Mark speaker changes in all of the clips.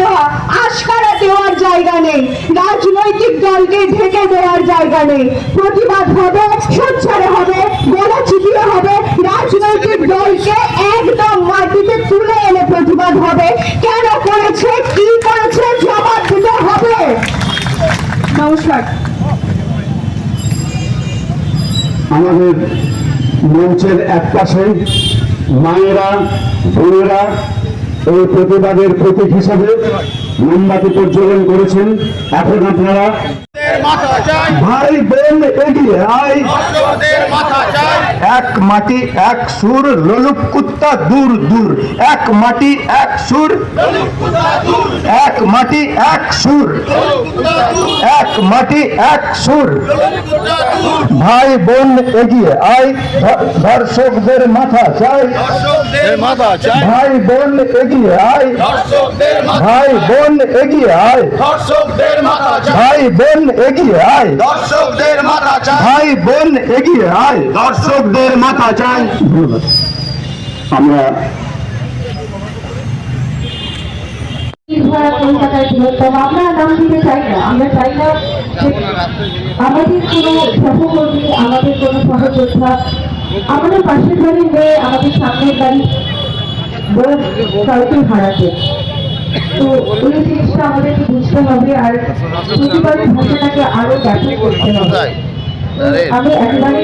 Speaker 1: দেওয়া, আশকারা দেওয়ার জায়গা নেই। রাজনৈতিক দলকে ঢেকে দেওয়ার জায়গা নেই। প্রতিবাদ হবে, সোচ্চারে হবে, গলা চিপিয়ে হবে। রাজনৈতিক দলকে একদম মাটিতে তুলে এনে প্রতিবাদ হবে। কেন করেছে, কি করেছে, জবাব দিতে হবে। নমস্কার।
Speaker 2: আমাদের মঞ্চের এক পাশে মায়েরা, বোনেরা এই প্রতিবাদের প্রতীক হিসাবে মোমবাতি প্রজ্বলন করেছেন। এখন আপনারা ভাই বোন এগিয়ে আয়। এক মাটি এক সুর লোলুপ কুত্তা দূর দূর। এক মাটি এক সুর। এক মাটি এক সুর। এক মাটি এক সুর। ভাই বোন এগিয়ে আয়।
Speaker 3: দর্শকদের মাথা চাই।
Speaker 2: ভাই বোন এগিয়ে আয়। ভাই বোন এগিয়ে আয়। ভাই বোন এগিয়ে আয়।
Speaker 3: দর্শকদের মাথা চাই
Speaker 2: ভাই বোন এগিয়ে আয়। দর্শকদের মাথা চাই আমরা
Speaker 4: নির্ভরা বৃহত্তম। আমরা নাম দিতে চাই না। আমরা চাই না আমাদের কোনো সহকর্মী আমাদের কোনো সহযোদ্ধা আমাদের পাশের বাড়ির মেয়ে আমাদের সামনের বাড়ি বউ কাউকে হারাতে। তো এই জিনিসটা আমাদেরকে বুঝতে হবে আর প্রতিবারের আরও ব্যাপক করতে হবে। আমি একেবারে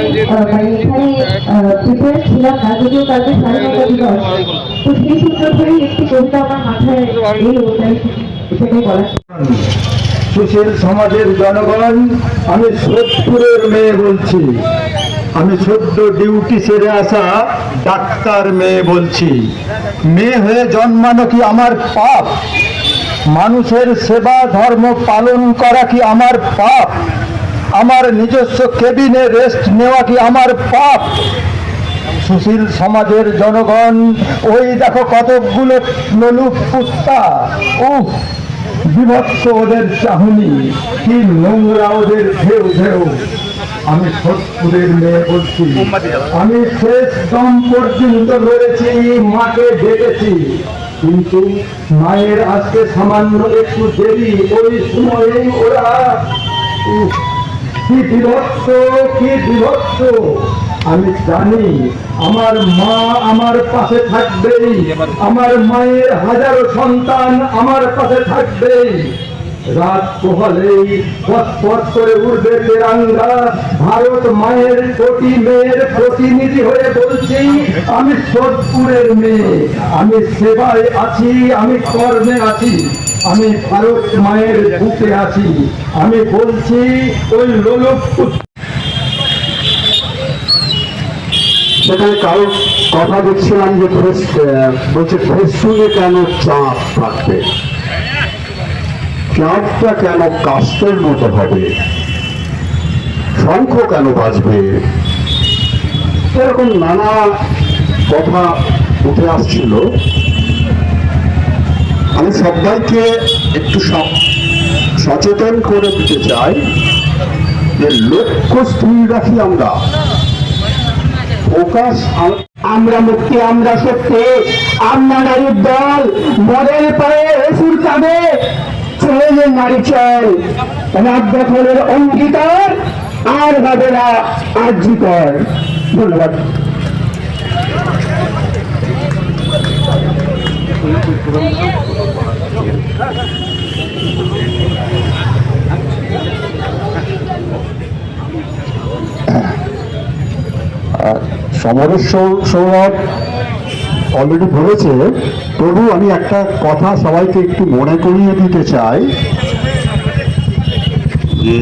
Speaker 4: মানে এখানে প্রিপেয়ার ছিলাম না যদিও কালকে দিবস তো সেই সূত্র ধরেই একটি কবিতা আমার মাথায় এলো তাই সেটাই বলা
Speaker 2: সুশীল সমাজের জনগণ আমি সোদপুরের মেয়ে বলছি। আমি সদ্য ডিউটি সেরে আসা ডাক্তার মেয়ে বলছি। মেয়ে হয়ে জন্মানো কি আমার পাপ? মানুষের সেবা ধর্ম পালন করা কি আমার পাপ? আমার নিজস্ব কেবিনে রেস্ট নেওয়া কি আমার পাপ? সুশীল সমাজের জনগণ, ওই দেখো কতকগুলো নলুপ কুত্তা। উফ, বিভৎস ওদের চাহনি, কি নোংরা ওদের ঢেউ ঢেউ। আমি সোদপুরের মেয়ে বলছি, আমি শেষ দম পর্যন্ত লড়েছি, মাকে ডেকেছি কিন্তু মায়ের আজকে সামান্য একটু দেরি, ওই সময়েই ওরা কি বিভক্ত কি বিভক্ত আমি জানি আমার মা আমার পাশে থাকবেই, আমার মায়ের হাজারো সন্তান আমার পাশে থাকবেই। রাত পোহালেই পথ করে উঠবে তেরাঙ্গা। ভারত মায়ের কোটি মেয়ের প্রতিনিধি হয়ে বলছি, আমি সোদপুরের মেয়ে, আমি সেবায় আছি, আমি কর্মে আছি, আমি ভারত মায়ের বুকে আছি। আমি বলছি, ওই লোলক সেখানে কারও কথা দেখছিলাম যে বলছে ফেসবুকে কেন চাপ থাকবে? চাপটা কেন কাস্টের মতো হবে? শঙ্খ কেন বাজবে? এরকম নানা কথা উঠে আসছিল। আমি সবাইকে একটু সচেতন করে দিতে চাই যে লক্ষ্য স্থির রাখি আমরা। ফোকাস আমরা মুক্তি, আমরা সত্যি। আমরা নারীর দল মদের পায়ে এসুর কাঁধে চলে নারী চল দখলের অঙ্গীকার আর হবে না আর্যিকর ধন্যবাদ। সমরেশ সৌরভ অলরেডি বলেছে, তবু আমি একটা কথা সবাইকে একটু মনে করিয়ে দিতে চাই। যে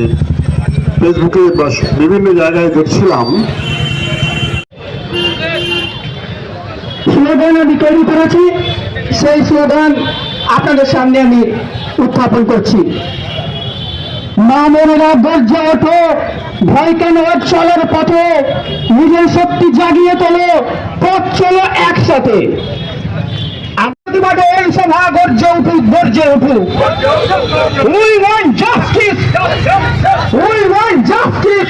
Speaker 2: ফেসবুকে বা বিভিন্ন জায়গায় দেখছিলাম। স্লোগান আমি তৈরি করেছি, সেই স্লোগান আপনাদের সামনে আমি উত্থাপন করছি। মা বোনেরা গর্জে ওঠো ভয় কেন চলার পথে? নিজের শক্তি জাগিয়ে তোলো পথ চলো একসাথে। প্রতিবাদে এই সভা গর্জে উঠুক গর্জে উঠুক। We want justice
Speaker 5: we want justice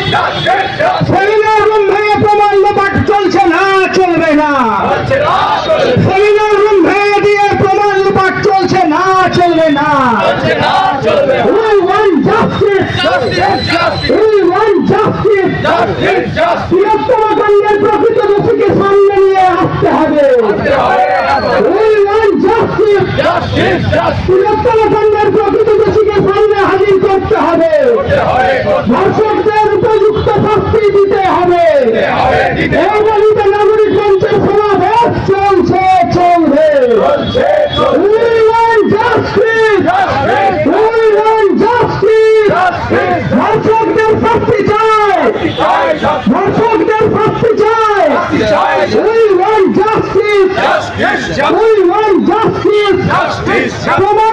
Speaker 5: room ভেঙে প্রকৃত দোষীকে সামনে নিয়ে আসতে হবে। প্রকৃত দোষীকে সামনে হাজির করতে হবে। ধর্ষকদের উপযুক্ত শাস্তি দিতে হবে। নাগরিক ধর্ষকদের শাস্তি চাই We want justice. We want justice. প্রমাণ